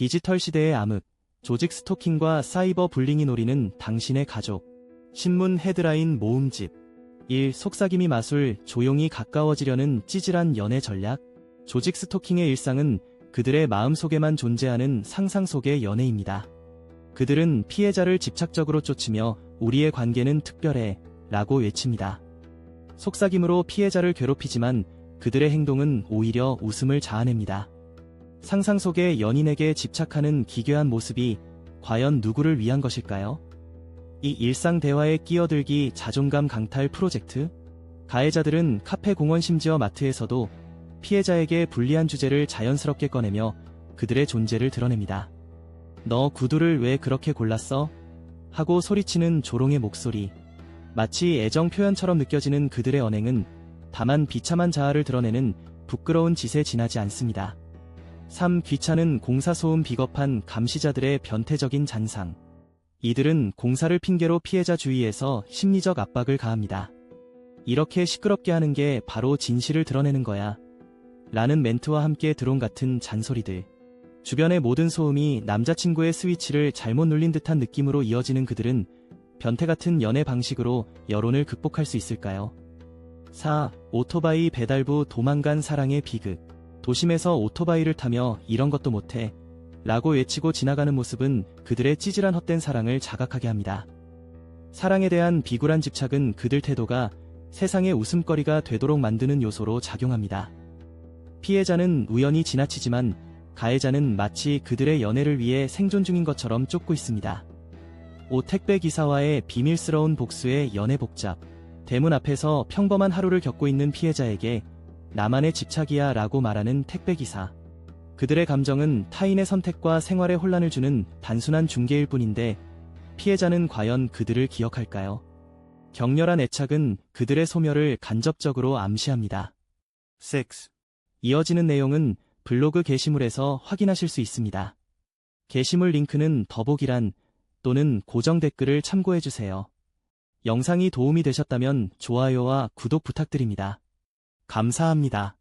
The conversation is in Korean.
디지털 시대의 암흑, 조직 스토킹과 사이버 불링이 노리는 당신의 가족. 신문 헤드라인 모음집. 1. 속삭임이 마술, 조용히 가까워지려는 찌질한 연애 전략. 조직 스토킹의 일상은 그들의 마음 속에만 존재하는 상상 속의 연애입니다. 그들은 피해자를 집착적으로 쫓으며 우리의 관계는 특별해 라고 외칩니다. 속삭임으로 피해자를 괴롭히지만 그들의 행동은 오히려 웃음을 자아냅니다. 상상 속의 연인에게 집착하는 기괴한 모습이 과연 누구를 위한 것일까요? 이 일상 대화에 끼어들기 자존감 강탈 프로젝트? 가해자들은 카페 공원 심지어 마트에서도 피해자에게 불리한 주제를 자연스럽게 꺼내며 그들의 존재를 드러냅니다. 너 구두를 왜 그렇게 골랐어? 하고 소리치는 조롱의 목소리. 마치 애정 표현처럼 느껴지는 그들의 언행은 다만 비참한 자아를 드러내는 부끄러운 짓에 지나지 않습니다. 3. 귀찮은 공사소음 비겁한 감시자들의 변태적인 잔상. 이들은 공사를 핑계로 피해자 주위에서 심리적 압박을 가합니다. 이렇게 시끄럽게 하는 게 바로 진실을 드러내는 거야. 라는 멘트와 함께 드론 같은 잔소리들. 주변의 모든 소음이 남자친구의 스위치를 잘못 눌린 듯한 느낌으로 이어지는 그들은 변태 같은 연애 방식으로 여론을 극복할 수 있을까요? 4. 오토바이 배달부 도망간 사랑의 비극. 도심에서 오토바이를 타며 이런 것도 못해. 라고 외치고 지나가는 모습은 그들의 찌질한 헛된 사랑을 자각하게 합니다. 사랑에 대한 비굴한 집착은 그들 태도가 세상의 웃음거리가 되도록 만드는 요소로 작용합니다. 피해자는 우연히 지나치지만 가해자는 마치 그들의 연애를 위해 생존 중인 것처럼 쫓고 있습니다. 오 택배 기사와의 비밀스러운 복수의 연애 복잡. 대문 앞에서 평범한 하루를 겪고 있는 피해자에게 나만의 집착이야 라고 말하는 택배 기사. 그들의 감정은 타인의 선택과 생활에 혼란을 주는 단순한 중개일 뿐인데 피해자는 과연 그들을 기억할까요? 격렬한 애착은 그들의 소멸을 간접적으로 암시합니다. 6. 이어지는 내용은 블로그 게시물에서 확인하실 수 있습니다. 게시물 링크는 더보기란 또는 고정 댓글을 참고해주세요. 영상이 도움이 되셨다면 좋아요와 구독 부탁드립니다. 감사합니다.